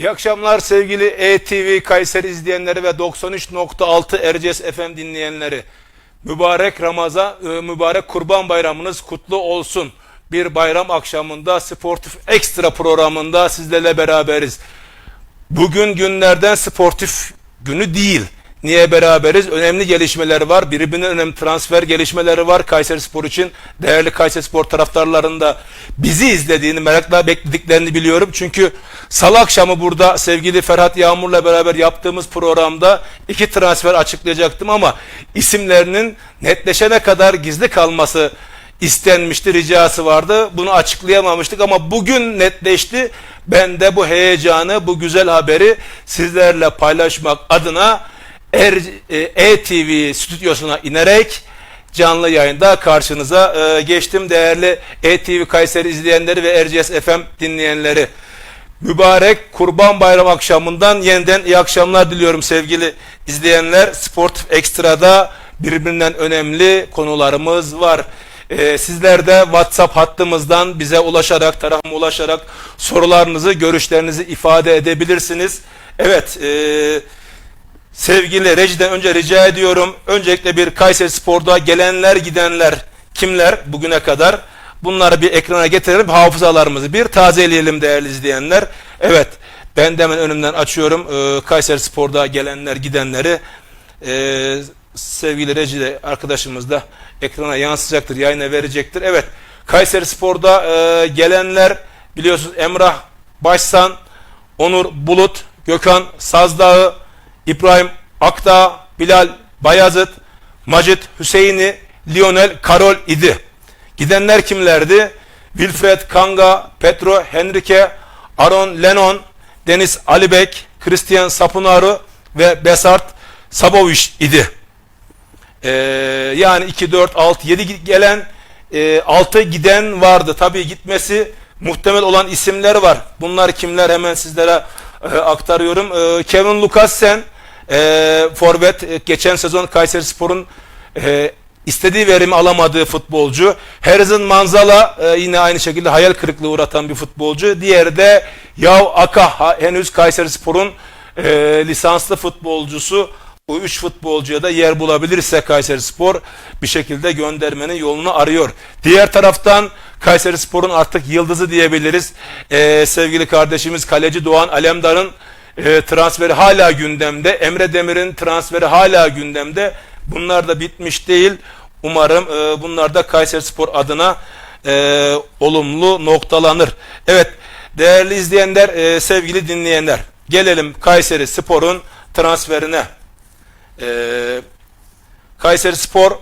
İyi akşamlar sevgili ETV Kayseri izleyenleri ve 93.6 Erciyes FM dinleyenleri. Mübarek Ramazan, e, mübarek Kurban Bayramınız kutlu olsun. Bir bayram akşamında Sportif Ekstra programında sizlerle beraberiz. Bugün günlerden sportif günü değil. Niye beraberiz? Önemli gelişmeler var. Birbirinden önemli transfer gelişmeleri var Kayseri Spor için. Değerli Kayseri Spor taraftarlarında bizi izlediğini, merakla beklediklerini biliyorum. Çünkü salı akşamı burada sevgili Ferhat Yağmur'la beraber yaptığımız programda iki transfer açıklayacaktım ama isimlerinin netleşene kadar gizli kalması istenmişti, ricası vardı. Bunu açıklayamamıştık ama bugün netleşti. Ben de bu heyecanı, bu güzel haberi sizlerle paylaşmak adına Er, e, ETV stüdyosuna inerek canlı yayında karşınıza e, geçtim değerli ETV Kayseri izleyenleri ve Erciyes FM dinleyenleri. Mübarek Kurban Bayramı akşamından yeniden iyi akşamlar diliyorum sevgili izleyenler. Sport Ekstra'da birbirinden önemli konularımız var. Ee, sizler de WhatsApp hattımızdan bize ulaşarak, tarafıma ulaşarak sorularınızı, görüşlerinizi ifade edebilirsiniz. Evet, e, sevgili rejiden önce rica ediyorum. Öncelikle bir Kayseri Spor'da gelenler gidenler kimler bugüne kadar? Bunları bir ekrana getirelim. Hafızalarımızı bir tazeleyelim değerli izleyenler. Evet, ben de hemen önümden açıyorum. Ee, Kayseri Spor'da gelenler gidenleri. Ee, sevgili Recide arkadaşımız da ekrana yansıyacaktır, yayına verecektir. Evet, Kayseri Spor'da e, gelenler biliyorsunuz Emrah Başsan, Onur Bulut, Gökhan Sazdağ, İbrahim Akdağ, Bilal Bayazıt, Macit Hüseyin'i, Lionel Karol idi. Gidenler kimlerdi? Wilfred Kanga, Petro Henrique, Aaron Lennon, Deniz Alibek, Christian Sapunaru ve Besart Sabovic idi. Ee, yani 2, 4, 6, 7 gelen e, 6 giden vardı. Tabii gitmesi muhtemel olan isimler var. Bunlar kimler hemen sizlere e, aktarıyorum. E, Kevin Lukassen e, forvet e, geçen sezon Kayseri Spor'un e, istediği verimi alamadığı futbolcu. Harrison Manzala e, yine aynı şekilde hayal kırıklığı uğratan bir futbolcu. Diğeri de Yav Aka henüz Kayseri Spor'un e, lisanslı futbolcusu. Bu üç futbolcuya da yer bulabilirse Kayseri Spor bir şekilde göndermenin yolunu arıyor. Diğer taraftan Kayseri Spor'un artık yıldızı diyebiliriz. Ee, sevgili kardeşimiz kaleci Doğan Alemdar'ın e, transferi hala gündemde. Emre Demir'in transferi hala gündemde. Bunlar da bitmiş değil. Umarım e, bunlar da Kayseri Spor adına e, olumlu noktalanır. Evet değerli izleyenler, e, sevgili dinleyenler. Gelelim Kayseri Spor'un transferine. Ee, Kayseri Spor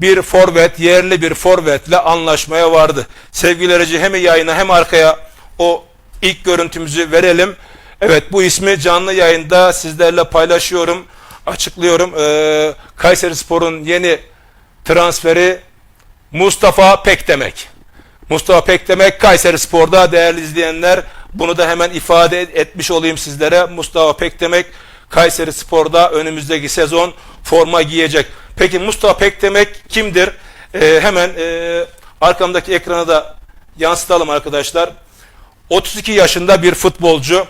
bir forvet, yerli bir forvetle anlaşmaya vardı. Sevgili Reci hem yayına hem arkaya o ilk görüntümüzü verelim. Evet bu ismi canlı yayında sizlerle paylaşıyorum, açıklıyorum. Ee, Kayseri Spor'un yeni transferi Mustafa Pekdemek. Mustafa Pekdemek Kayseri Spor'da değerli izleyenler bunu da hemen ifade etmiş olayım sizlere. Mustafa Pekdemek Kayseri Spor'da önümüzdeki sezon forma giyecek. Peki Mustafa Pekdemek kimdir? Ee, hemen e, arkamdaki ekrana da yansıtalım arkadaşlar. 32 yaşında bir futbolcu.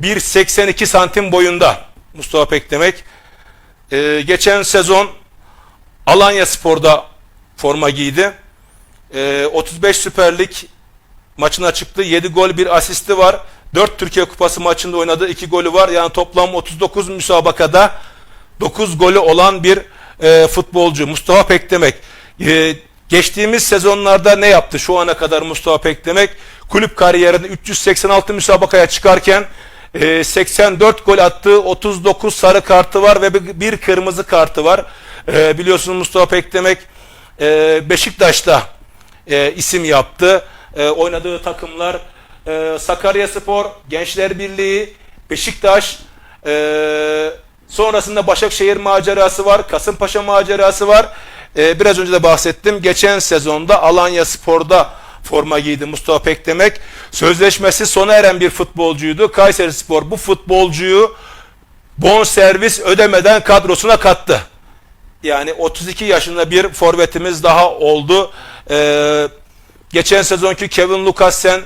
1.82 santim boyunda Mustafa Pekdemek. Ee, geçen sezon Alanya Spor'da forma giydi. Ee, 35 Süper Lig maçına çıktı. 7 gol bir asisti var. 4 Türkiye Kupası maçında oynadığı 2 golü var. Yani toplam 39 müsabakada 9 golü olan bir e, futbolcu. Mustafa Pekdemek. E, geçtiğimiz sezonlarda ne yaptı şu ana kadar Mustafa Pekdemek? Kulüp kariyerinde 386 müsabakaya çıkarken e, 84 gol attığı 39 sarı kartı var ve bir kırmızı kartı var. E, biliyorsunuz Mustafa Pekdemek e, Beşiktaş'ta e, isim yaptı. E, oynadığı takımlar e, Sakarya Spor, Gençler Birliği, Beşiktaş, e, sonrasında Başakşehir macerası var, Kasımpaşa macerası var. E, biraz önce de bahsettim. Geçen sezonda Alanya Spor'da forma giydi Mustafa Pekdemek. Sözleşmesi sona eren bir futbolcuydu. Kayseri Spor bu futbolcuyu bon servis ödemeden kadrosuna kattı. Yani 32 yaşında bir forvetimiz daha oldu. Ee, geçen sezonki Kevin Lukasen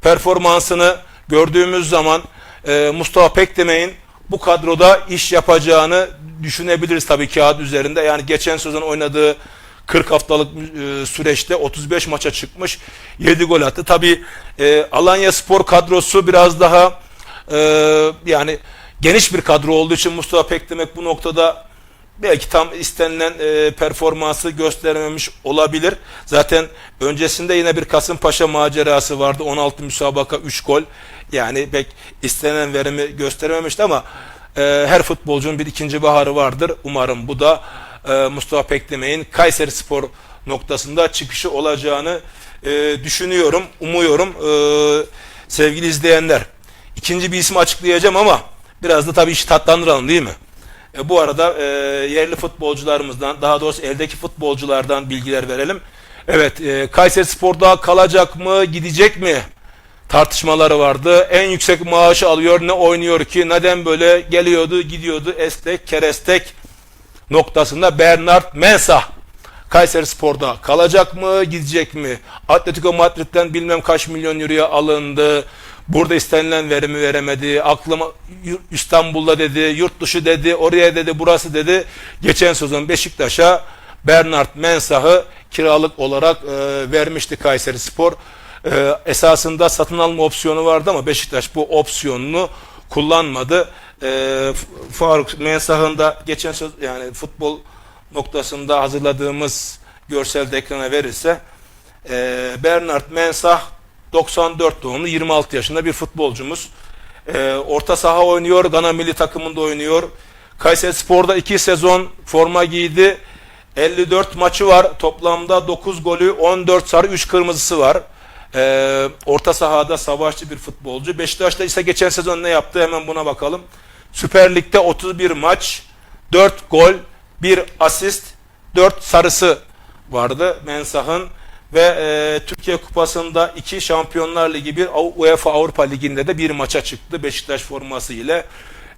performansını gördüğümüz zaman e, Mustafa Pekdemek'in bu kadroda iş yapacağını düşünebiliriz tabii kağıt üzerinde. Yani geçen sezon oynadığı 40 haftalık e, süreçte 35 maça çıkmış. 7 gol attı. Tabii e, Alanya Spor kadrosu biraz daha e, yani geniş bir kadro olduğu için Mustafa Pekdemek bu noktada belki tam istenilen e, performansı gösterememiş olabilir. Zaten öncesinde yine bir Kasımpaşa macerası vardı. 16 müsabaka 3 gol. Yani pek istenen verimi gösterememişti ama e, her futbolcunun bir ikinci baharı vardır. Umarım bu da e, Mustafa Pekdemek'in Kayseri Spor noktasında çıkışı olacağını e, düşünüyorum, umuyorum e, sevgili izleyenler. İkinci bir ismi açıklayacağım ama biraz da tabii işi tatlandıralım değil mi? E, bu arada e, yerli futbolcularımızdan, daha doğrusu eldeki futbolculardan bilgiler verelim. Evet, e, Kayseri Spor'da kalacak mı, gidecek mi? Tartışmaları vardı. En yüksek maaşı alıyor, ne oynuyor ki? Neden böyle geliyordu, gidiyordu, estek, kerestek noktasında Bernard Mensah. Kayseri Spor'da kalacak mı, gidecek mi? Atletico Madrid'den bilmem kaç milyon euroya alındı. Burada istenilen verimi veremedi. Aklıma İstanbul'da dedi, yurt dışı dedi, oraya dedi, burası dedi. Geçen sezon Beşiktaş'a Bernard Mensah'ı kiralık olarak e, vermişti Kayseri Spor. E, esasında satın alma opsiyonu vardı ama Beşiktaş bu opsiyonunu kullanmadı. E, Faruk Mensah'ın da geçen söz yani futbol noktasında hazırladığımız görsel ekrana verirse e, Bernard Mensah 94 doğumlu 26 yaşında bir futbolcumuz. E, orta saha oynuyor. Gana milli takımında oynuyor. Kayseri Spor'da 2 sezon forma giydi. 54 maçı var. Toplamda 9 golü, 14 sarı, 3 kırmızısı var. Ee, orta sahada savaşçı bir futbolcu. Beşiktaş'ta ise geçen sezon ne yaptı hemen buna bakalım. Süper Lig'de 31 maç, 4 gol, 1 asist, 4 sarısı vardı Mensah'ın ve e, Türkiye Kupası'nda 2 Şampiyonlar Ligi bir UEFA Avrupa Ligi'nde de bir maça çıktı Beşiktaş forması ile.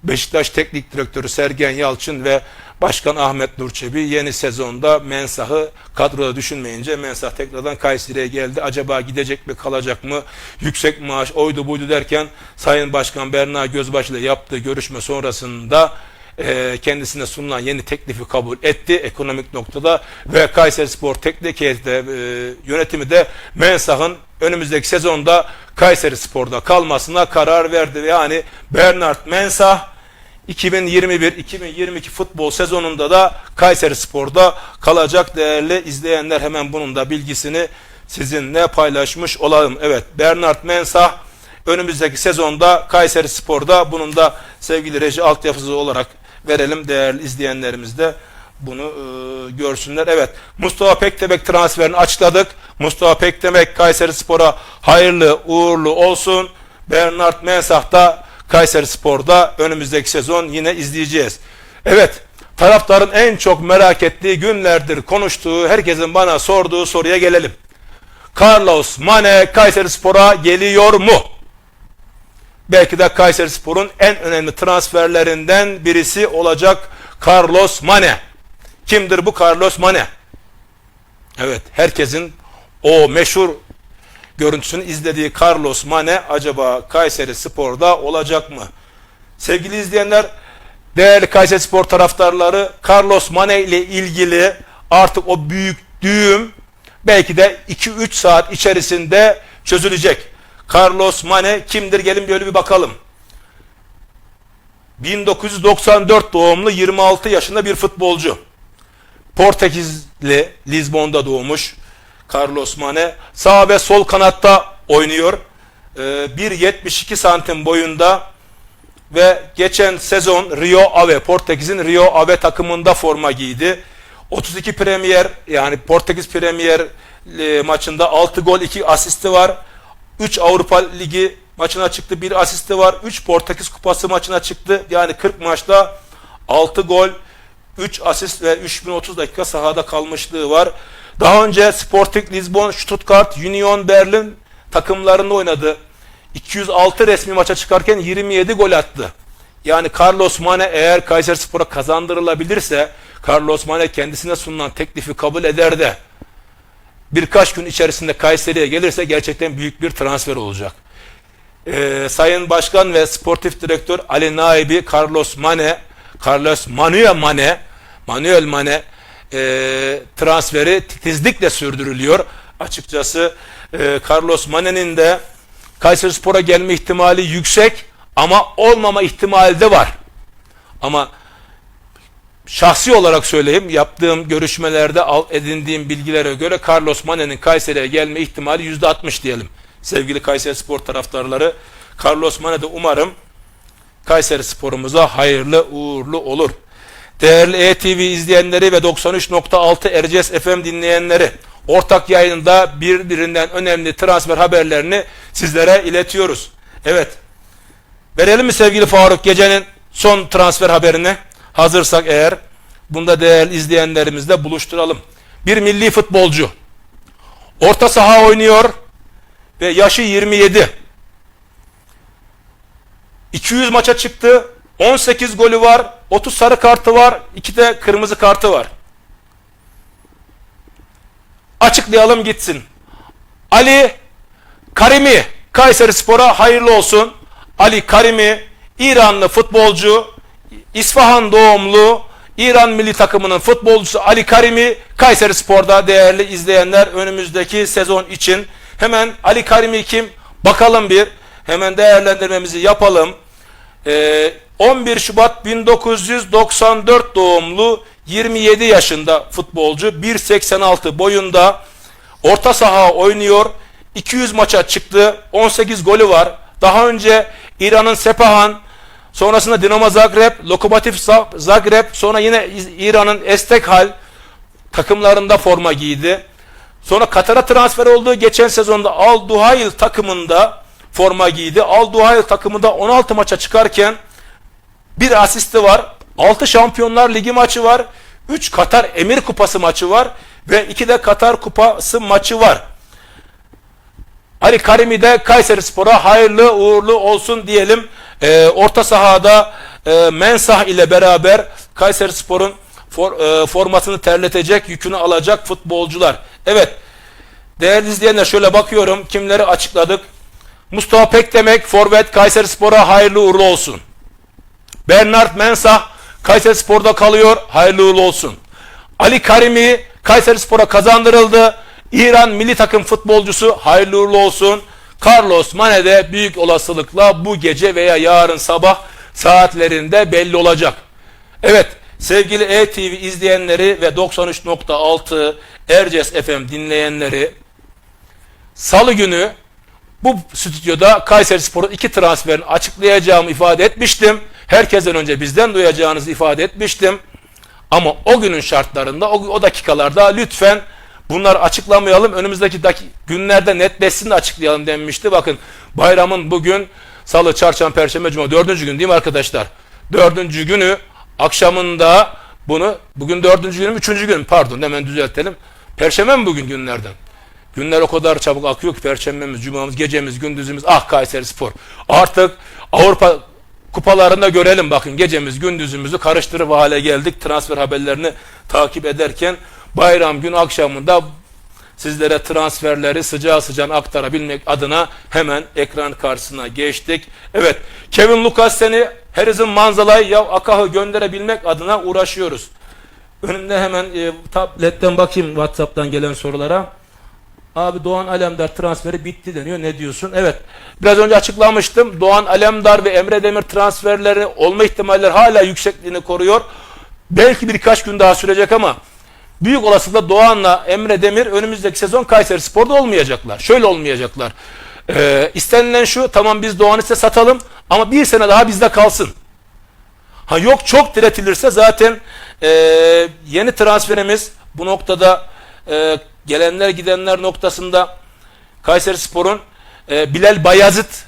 Beşiktaş Teknik Direktörü Sergen Yalçın ve Başkan Ahmet Nurçebi yeni sezonda Mensah'ı kadroda düşünmeyince Mensah tekrardan Kayseri'ye geldi. Acaba gidecek mi kalacak mı? Yüksek maaş oydu buydu derken Sayın Başkan Berna Gözbaşı ile yaptığı görüşme sonrasında e, kendisine sunulan yeni teklifi kabul etti ekonomik noktada ve Kayseri Spor Teknik Heyeti e, yönetimi de Mensah'ın önümüzdeki sezonda Kayseri Spor'da kalmasına karar verdi. Yani Bernard Mensah 2021-2022 futbol sezonunda da Kayseri Spor'da kalacak değerli izleyenler hemen bunun da bilgisini sizinle paylaşmış olalım. Evet Bernard Mensah önümüzdeki sezonda Kayseri Spor'da bunun da sevgili reji altyapısı olarak verelim değerli izleyenlerimiz de bunu e, görsünler. Evet Mustafa Pekdemek transferini açıkladık. Mustafa Pekdemek Kayseri Spor'a hayırlı uğurlu olsun. Bernard Mensah da Kayseri Spor'da önümüzdeki sezon yine izleyeceğiz. Evet taraftarın en çok merak ettiği günlerdir konuştuğu herkesin bana sorduğu soruya gelelim. Carlos Mane Kayseri Spor'a geliyor mu? Belki de Kayseri Spor'un en önemli transferlerinden birisi olacak Carlos Mane. Kimdir bu Carlos Mane? Evet, herkesin o meşhur görüntüsünü izlediği Carlos Mane acaba Kayseri Spor'da olacak mı? Sevgili izleyenler, değerli Kayseri Spor taraftarları Carlos Mane ile ilgili artık o büyük düğüm belki de 2-3 saat içerisinde çözülecek. Carlos Mane kimdir? Gelin böyle bir bakalım. 1994 doğumlu 26 yaşında bir futbolcu. Portekizli Lizbon'da doğmuş. Carlos Mane sağ ve sol kanatta oynuyor. Ee, 1.72 santim boyunda ve geçen sezon Rio Ave Portekiz'in Rio Ave takımında forma giydi. 32 Premier yani Portekiz Premier e, maçında 6 gol 2 asisti var. 3 Avrupa Ligi maçına çıktı. Bir asisti var. 3 Portekiz Kupası maçına çıktı. Yani 40 maçta 6 gol, 3 asist ve 3030 dakika sahada kalmışlığı var. Daha önce Sporting Lisbon, Stuttgart, Union Berlin takımlarında oynadı. 206 resmi maça çıkarken 27 gol attı. Yani Carlos Mane eğer Kayserispor'a kazandırılabilirse Carlos Mane kendisine sunulan teklifi kabul eder de birkaç gün içerisinde Kayseri'ye gelirse gerçekten büyük bir transfer olacak. Ee, Sayın Başkan ve Sportif Direktör Ali Naibi Carlos Mane, Carlos Manuel Mane, Manuel Mane e, transferi titizlikle sürdürülüyor. Açıkçası e, Carlos Mane'nin de Kayserispor'a gelme ihtimali yüksek ama olmama ihtimali de var. Ama şahsi olarak söyleyeyim yaptığım görüşmelerde al, edindiğim bilgilere göre Carlos Mane'nin Kayseri'ye gelme ihtimali %60 diyelim. Sevgili Kayseri Spor taraftarları Carlos Mane de umarım Kayseri sporumuza hayırlı uğurlu olur. Değerli ETV izleyenleri ve 93.6 Erciyes FM dinleyenleri ortak yayında birbirinden önemli transfer haberlerini sizlere iletiyoruz. Evet Verelim mi sevgili Faruk gecenin son transfer haberini? Hazırsak eğer bunda değerli izleyenlerimizle buluşturalım. Bir milli futbolcu orta saha oynuyor ve yaşı 27. 200 maça çıktı. 18 golü var. 30 sarı kartı var. 2 de kırmızı kartı var. Açıklayalım gitsin. Ali Karimi Kayseri Spor'a hayırlı olsun. Ali Karimi İranlı futbolcu İsfahan doğumlu İran milli takımının futbolcusu Ali Karimi Kayseri Spor'da değerli izleyenler önümüzdeki sezon için hemen Ali Karimi kim? Bakalım bir. Hemen değerlendirmemizi yapalım. Ee, 11 Şubat 1994 doğumlu 27 yaşında futbolcu 1.86 boyunda orta saha oynuyor 200 maça çıktı 18 golü var daha önce İran'ın Sepahan sonrasında Dinamo Zagreb Lokomotiv Zagreb sonra yine İran'ın Estekhal takımlarında forma giydi sonra Katar'a transfer oldu geçen sezonda Al Duhail takımında forma giydi Al Duhail takımında 16 maça çıkarken bir asisti var. 6 Şampiyonlar Ligi maçı var. 3 Katar Emir Kupası maçı var. Ve 2 de Katar Kupası maçı var. Ali Karimi de Kayseri Spor'a hayırlı uğurlu olsun diyelim. Ee, orta sahada e, Mensah ile beraber Kayseri Spor'un for, e, formasını terletecek, yükünü alacak futbolcular. Evet, değerli izleyenler şöyle bakıyorum. Kimleri açıkladık? Mustafa Pekdemek, Forvet Kayseri Spor'a hayırlı uğurlu olsun. Bernard Mensah Kayseri Spor'da kalıyor. Hayırlı uğurlu olsun. Ali Karimi Kayseri Spor'a kazandırıldı. İran milli takım futbolcusu hayırlı uğurlu olsun. Carlos Mane de büyük olasılıkla bu gece veya yarın sabah saatlerinde belli olacak. Evet sevgili ETV izleyenleri ve 93.6 Erciyes FM dinleyenleri salı günü bu stüdyoda Kayseri Spor'un iki transferini açıklayacağımı ifade etmiştim. Herkesten önce bizden duyacağınızı ifade etmiştim. Ama o günün şartlarında, o, o dakikalarda lütfen bunları açıklamayalım. Önümüzdeki günlerde netleşsin de açıklayalım denmişti. Bakın bayramın bugün salı, çarşamba, perşembe, cuma dördüncü gün değil mi arkadaşlar? Dördüncü günü akşamında bunu, bugün dördüncü günüm, üçüncü gün pardon hemen düzeltelim. Perşembe mi bugün günlerden? Günler o kadar çabuk akıyor ki perşembemiz, cumamız, gecemiz, gündüzümüz. Ah Kayseri Spor. Artık Avrupa kupalarında görelim bakın gecemiz gündüzümüzü karıştırıp hale geldik. Transfer haberlerini takip ederken bayram gün akşamında sizlere transferleri sıcağı sıcağına aktarabilmek adına hemen ekran karşısına geçtik. Evet Kevin Lucas seni Harrison Manzala'yı ya Akah'ı gönderebilmek adına uğraşıyoruz. Önümde hemen e, tabletten bakayım WhatsApp'tan gelen sorulara. Abi Doğan Alemdar transferi bitti deniyor. Ne diyorsun? Evet. Biraz önce açıklamıştım. Doğan Alemdar ve Emre Demir transferleri olma ihtimalleri hala yüksekliğini koruyor. Belki birkaç gün daha sürecek ama büyük olasılıkla Doğan'la Emre Demir önümüzdeki sezon Kayseri Spor'da olmayacaklar. Şöyle olmayacaklar. Ee, istenilen şu tamam biz Doğan'ı size satalım ama bir sene daha bizde kalsın. Ha yok çok diretilirse zaten e, yeni transferimiz bu noktada e, gelenler gidenler noktasında Kayseri Spor'un e, Bilal Bayazıt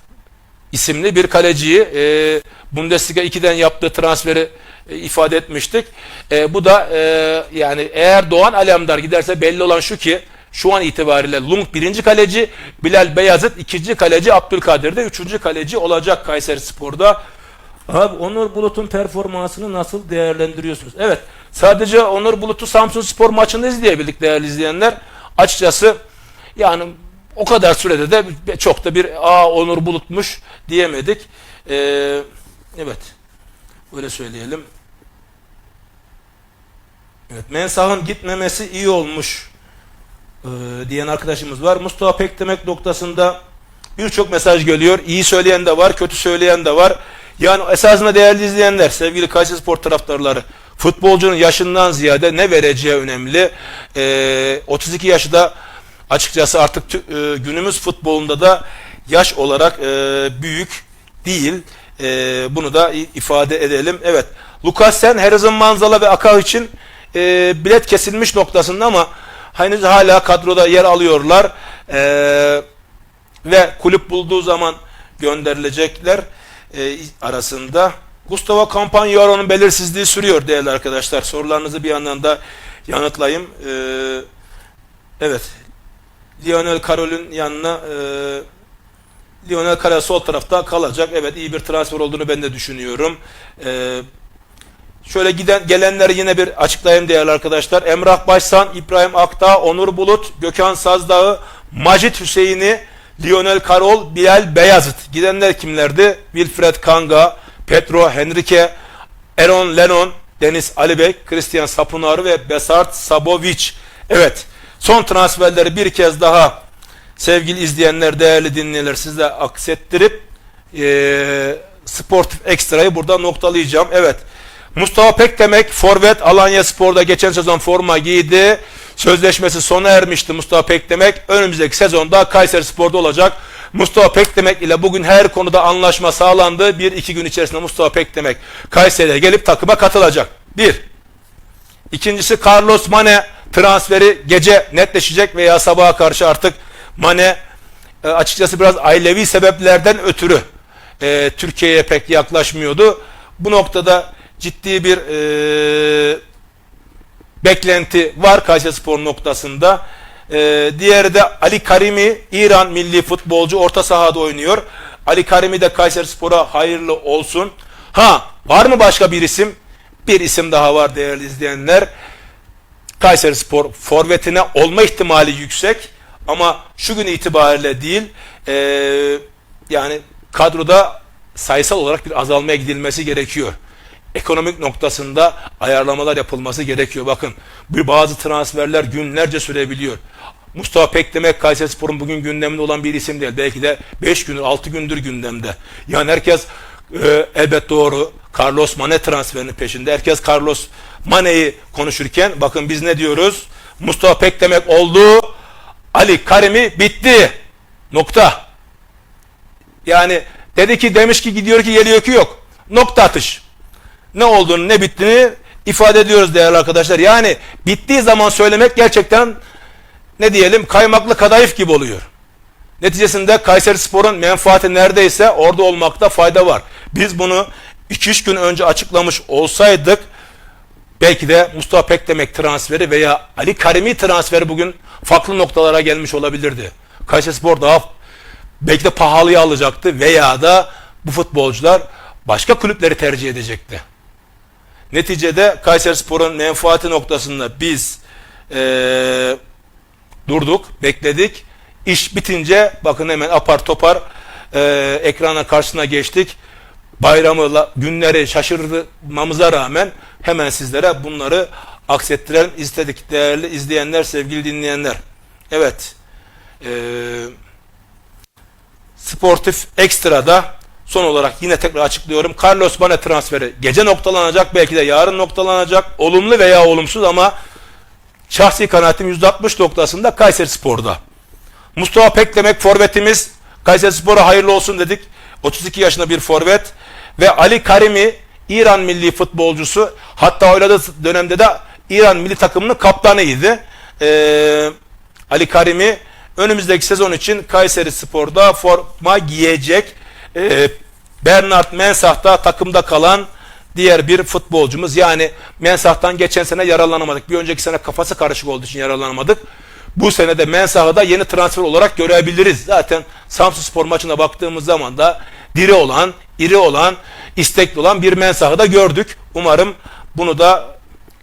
isimli bir kaleciyi e, Bundesliga 2'den yaptığı transferi e, ifade etmiştik. E, bu da e, yani eğer Doğan Alemdar giderse belli olan şu ki şu an itibariyle Lung birinci kaleci, Bilal Beyazıt ikinci kaleci, Abdülkadir de üçüncü kaleci olacak Kayseri Spor'da. Abi Onur Bulut'un performansını nasıl değerlendiriyorsunuz? Evet sadece Onur Bulut'u Samsun Spor maçında izleyebildik değerli izleyenler. Açıkçası yani o kadar sürede de çok da bir aa Onur Bulutmuş diyemedik. Ee, evet. Öyle söyleyelim. Evet, Mensah'ın gitmemesi iyi olmuş ee, diyen arkadaşımız var. Mustafa Pekdemek noktasında birçok mesaj geliyor. İyi söyleyen de var, kötü söyleyen de var. Yani esasında değerli izleyenler, sevgili Kayseri Spor taraftarları, futbolcunun yaşından ziyade ne vereceği önemli. Ee, 32 yaşında açıkçası artık tü- e, günümüz futbolunda da yaş olarak e, büyük değil. E, bunu da ifade edelim. Evet, Lukasen, Harrison Manzala ve Akau için e, bilet kesilmiş noktasında ama henüz hala kadroda yer alıyorlar. Eee ve kulüp bulduğu zaman gönderilecekler e, arasında. Gustavo Campagno'nun belirsizliği sürüyor değerli arkadaşlar. Sorularınızı bir yandan da yanıtlayayım. E, evet. Lionel Carroll'ün yanına e, Lionel Carroll sol tarafta kalacak. Evet iyi bir transfer olduğunu ben de düşünüyorum. E, Şöyle giden gelenleri yine bir açıklayayım değerli arkadaşlar. Emrah Başsan, İbrahim Akdağ, Onur Bulut, Gökhan Sazdağ, Macit Hüseyin'i, Lionel Karol, Bilal Beyazıt. Gidenler kimlerdi? Wilfred Kanga, Petro Henrique, Aaron Lennon, Deniz Alibek, Christian Sapunar ve Besart Sabovic. Evet. Son transferleri bir kez daha sevgili izleyenler, değerli dinleyenler sizle aksettirip eee sportif ekstrayı burada noktalayacağım. Evet. Mustafa Pekdemek forvet Alanya Spor'da geçen sezon forma giydi. Sözleşmesi sona ermişti Mustafa Pekdemek. Önümüzdeki sezonda Kayseri Spor'da olacak. Mustafa Pekdemek ile bugün her konuda anlaşma sağlandı. Bir iki gün içerisinde Mustafa Pekdemek Kayseri'ye gelip takıma katılacak. Bir. İkincisi Carlos Mane transferi gece netleşecek veya sabaha karşı artık Mane e, açıkçası biraz ailevi sebeplerden ötürü e, Türkiye'ye pek yaklaşmıyordu. Bu noktada ciddi bir e, beklenti var Kayserispor noktasında. E, diğeri de Ali Karimi, İran milli futbolcu orta sahada oynuyor. Ali Karimi de Kayserispor'a hayırlı olsun. Ha var mı başka bir isim? Bir isim daha var değerli izleyenler. Kayserispor forvetine olma ihtimali yüksek ama şu gün itibariyle değil e, yani kadroda sayısal olarak bir azalmaya gidilmesi gerekiyor. Ekonomik noktasında ayarlamalar yapılması gerekiyor. Bakın bu bazı transferler günlerce sürebiliyor. Mustafa Pekdemek Kayserispor'un bugün gündeminde olan bir isim değil. Belki de 5 gündür 6 gündür gündemde. Yani herkes e, elbet doğru Carlos Mane transferinin peşinde. Herkes Carlos Mane'yi konuşurken bakın biz ne diyoruz? Mustafa Pekdemek oldu. Ali Karimi bitti. Nokta. Yani dedi ki demiş ki gidiyor ki geliyor ki yok. Nokta atış. Ne olduğunu ne bittiğini ifade ediyoruz değerli arkadaşlar. Yani bittiği zaman söylemek gerçekten ne diyelim kaymaklı kadayıf gibi oluyor. Neticesinde Kayseri Spor'un menfaati neredeyse orada olmakta fayda var. Biz bunu 2-3 gün önce açıklamış olsaydık belki de Mustafa Pekdemek transferi veya Ali Karimi transferi bugün farklı noktalara gelmiş olabilirdi. Kayseri Spor daha belki de pahalıya alacaktı veya da bu futbolcular başka kulüpleri tercih edecekti. Neticede Kayserispor'un menfaati noktasında biz eee, durduk, bekledik. İş bitince bakın hemen apar topar eee ekrana karşısına geçtik. Bayramı, günleri şaşırmamıza rağmen hemen sizlere bunları aksettirelim istedik değerli izleyenler, sevgili dinleyenler. Evet. Eee Sportif Ekstra'da son olarak yine tekrar açıklıyorum. Carlos Mane transferi gece noktalanacak belki de yarın noktalanacak. Olumlu veya olumsuz ama şahsi kanaatim %60 noktasında Kayseri Spor'da. Mustafa Pekdemek forvetimiz Kayseri Spor'a hayırlı olsun dedik. 32 yaşında bir forvet ve Ali Karimi İran milli futbolcusu hatta oynadığı dönemde de İran milli takımının kaptanıydı. Ee, Ali Karimi önümüzdeki sezon için Kayseri Spor'da forma giyecek. Ee, Bernard Mensah da takımda kalan diğer bir futbolcumuz. Yani Mensah'tan geçen sene yararlanamadık. Bir önceki sene kafası karışık olduğu için yararlanamadık. Bu sene de Mensah'ı da yeni transfer olarak görebiliriz. Zaten Samsun Spor maçına baktığımız zaman da diri olan, iri olan, istekli olan bir Mensah'ı da gördük. Umarım bunu da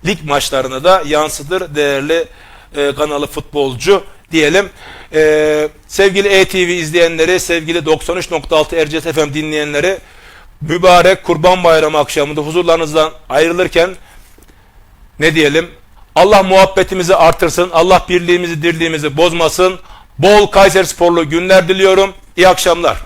lig maçlarına da yansıdır değerli e, kanalı futbolcu diyelim. Ee, sevgili ETV izleyenleri, sevgili 93.6 Erciyes FM dinleyenleri mübarek Kurban Bayramı akşamında huzurlarınızdan ayrılırken ne diyelim? Allah muhabbetimizi artırsın. Allah birliğimizi, dirliğimizi bozmasın. Bol Kayseri sporlu günler diliyorum. İyi akşamlar.